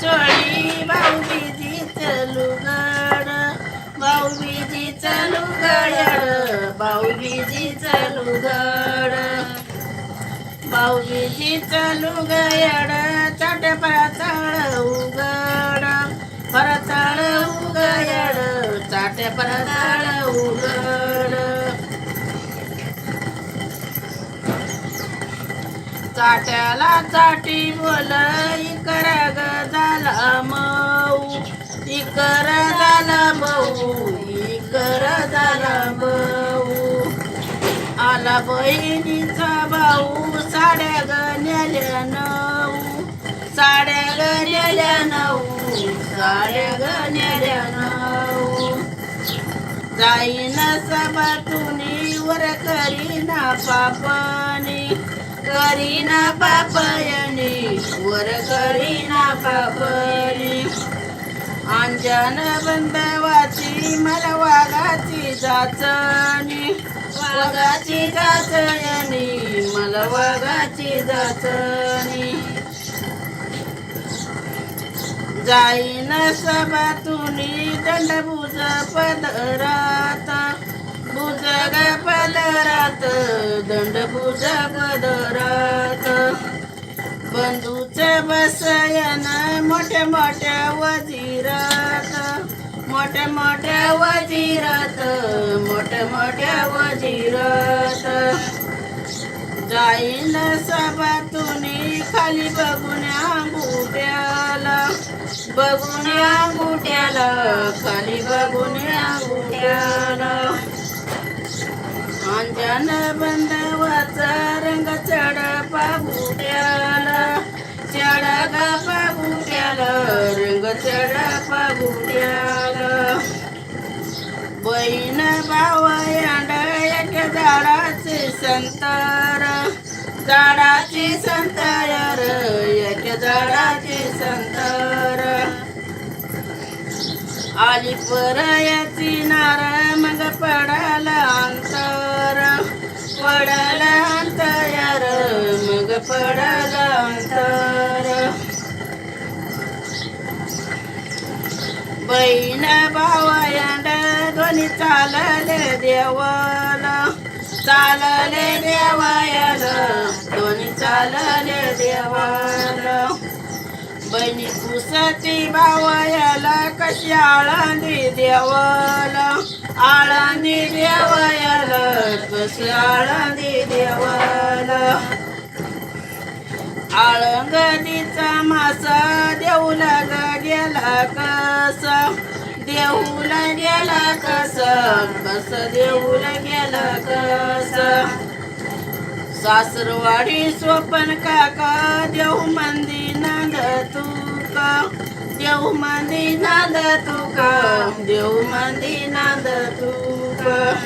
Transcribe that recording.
चोळी भाऊबीजीच लुगड भाऊबीजीच लुगड भाऊबीजीच लुगड भाऊबीजीच लुगड चट परतळ उघड परतळ उघड चाट परताळ उघड चाट्याला चाटी बोल इकर ग झाला मऊ. इकर झाला मऊ इकर झाला मऊ. आला बहिणीचा भाऊ साड्या गण्याल्या नऊ. साड्या गण्याल्या नऊ साड्या गण्याल्या नऊ. जाईन सबातुनी वर करीना पापाने करीना पापयने वर करीना पापनी अंजन बंदवाची मला वाघाची जाचणी वाघाची जाचणी मला वाघाची जाचणी जाईन सबातुनी दंडभुज पदरात. भुज पदरात दंड दंडभुज पदरात. बंधूचे बसयन मोठ्या मोठ्या वजिरात मोठ्या मोठ्या वजिरात मोठ्या मोठ्या वजिरात. जाईल सबातुनी खाली बघून अंगुट्याला बघून अंगुट्याला खाली बघून अंगुट्याला अंजन बंद चढ ग पाबुट्याला रंग चढ पाबुट्याला बहीण भाव झाडाचे संतर झाडाचे संतर एक झाडाचे संतर आली परयाची नार मग पडाला अंतर पडाला अंतर मग पडाला अंतर. बहीण भावयांड ध्वनी चालले देवल. चालले देवायन दोन्ही चालले देवाला. बहिणी पुसती भावयाला कशी आळंदी देवल. आळंदी देवायाला कशी आळंदी देवाला. आळंगणीचा मासा देऊला ग गेला कसा? देऊला गेला कस? कस देऊला गेला कस? सासरवाडी स्वपन काका देऊ मंदी नांद तुका. देऊ मंदी नांद तुका देऊ मंदी नांद तुका.